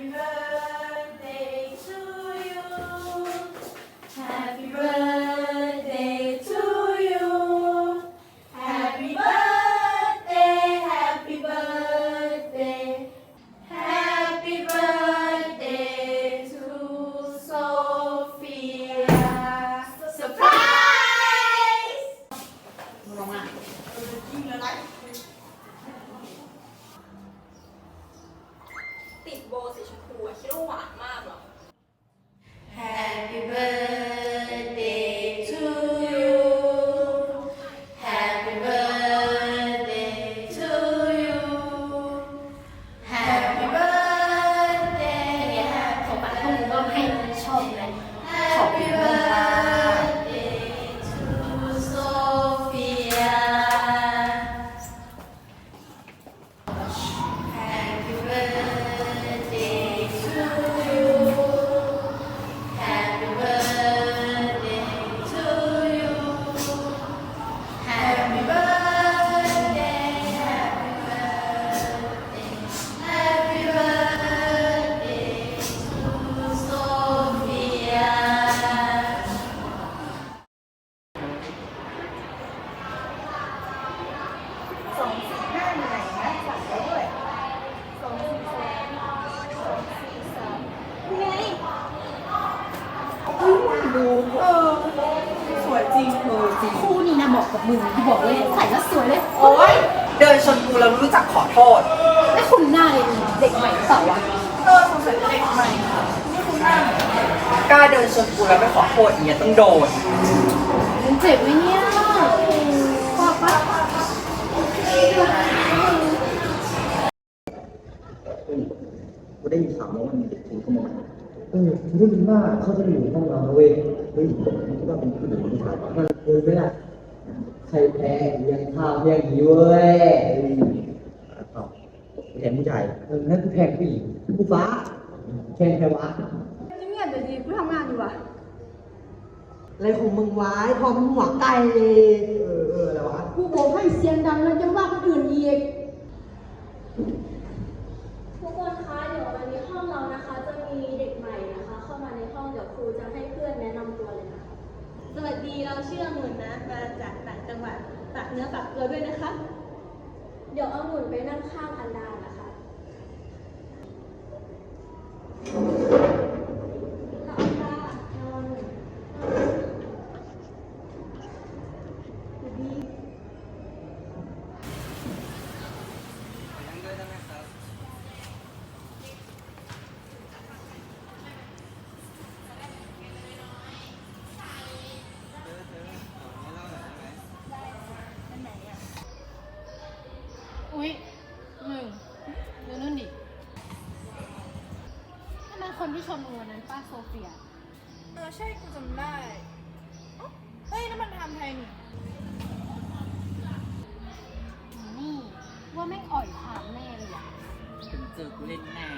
Amen. มาะกับมึงที่บอกเลยใส่แล้วสวยเลย โอ๊ย เดินชนกูแล้วรู้จักขอโทษ ไม่คุณหน้าเลยเด็กใหม่เปล่าวะเออสงสัยเด็กใหม่ค่ะไม่คุ้นหน้ากล้าเดินชนกูแล้วไม่ขอโทษอย่างเงี้ยต้องโดน มึงเจ็บไหมเนี่ยบอกปะกูได้ยินข่าวมาว่ามีเด็กถูกขโมยเออกูได้ยินว่าเขาจะมาอยู่ในห้องเรานะเว้ยเฮ้ยผมคิดว่าเป็นผู้หญิงหรือผู้ชายมันเออไม่ได้ ใครแพ้ยังข้าวยังหิวเว้ยเฮ้ยเอากูแทนผู้ชายเออนั่นคือแทนผู้หญิงผู้ฟ้าแทนใครวะเงียบๆเดี๋ยวดีกูทำงานอยู่วะอะไรของมึงวะไอ้พอมึงหัวไก่ เนื้อฝากลือด้วยนะคะ เดี๋ยวเอาหมุนไปนั่งข้างอันดานะคะแล้วอันดานอนดี อุ้ยมึงดูนู่นดินั่น มันคนที่ชนมึงวันนั้นป้าโซเฟีย เออใช่กูจำได้เอ้าเฮ้ยนั่นมันทำไทยนี่ นี่ ว่าแม่งอ่อยถามแน่เลยอะเป็นเจอกูเล่นแน่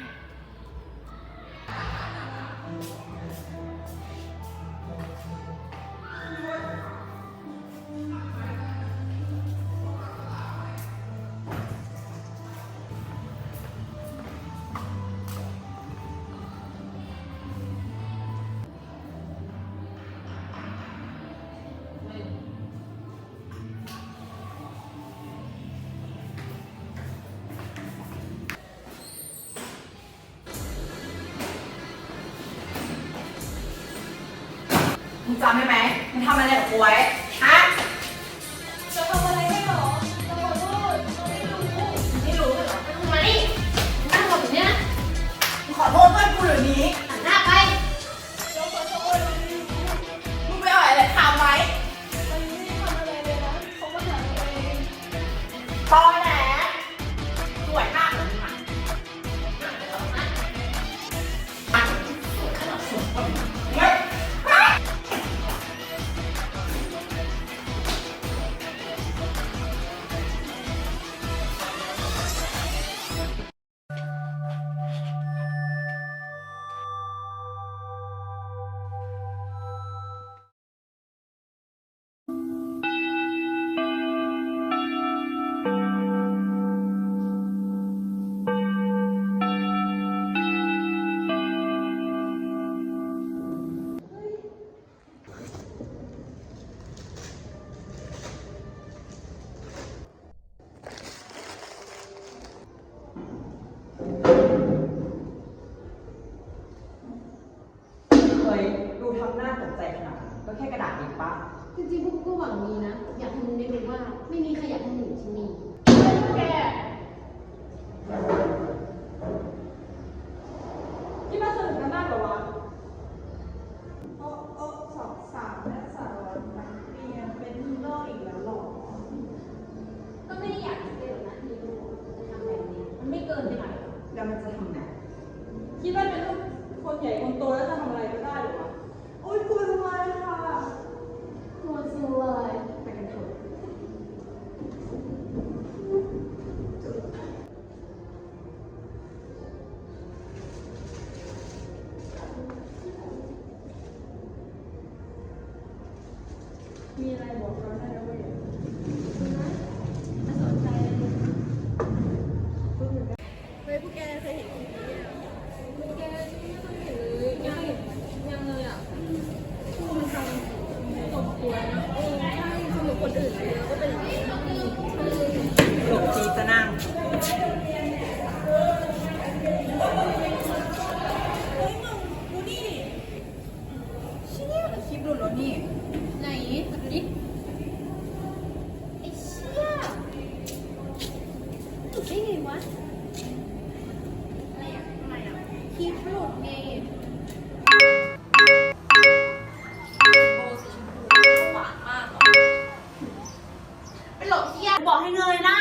มมึงทำอะไรกับกูไว้ฮะจะทำอะไรให้หรอจะขอโทษเราไม่รู้ไม่รู้เลยเหรอมึงมาดิมึงนั่งกับผมเนี่ยนะมึงขอโทษเพื่อนกูเดี๋ยวนี้ มีอะไรบอกเราได้แล้วเว้ยสนใจพวกแกเคยเห็นคลิพวกแกไม่เคยเห็นเลยยังเลยอะผู้มันทำตกตัวนะเออใช่สมุดคนอื่นเยแล้ก็เปหลบจีตนั่งเฮ้ยมึงกูนี่เชี่ยคลิปหลุดแล้นี่ ให้เงยหน้า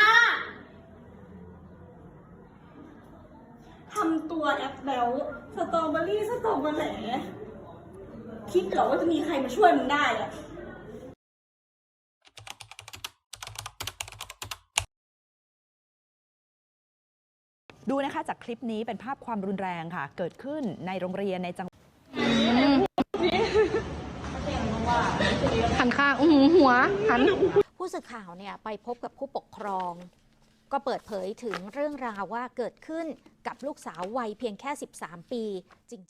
ทำตัวแอปแบวสตรอเบอรี่สตรอเบอร์แหลคิดหรอว่าจะมีใครมาช่วยมึงได้อะดูนะคะจากคลิปนี้เป็นภาพความรุนแรงค่ะ เกิดขึ้นในโรงเรียนในจังหวัดหันข้างหัวหัน ผู้สื่อข่าวเนี่ยไปพบกับผู้ปกครอง ก็เปิดเผยถึงเรื่องราวว่าเกิดขึ้นกับลูกสาววัยเพียงแค่ 13 ปีจริง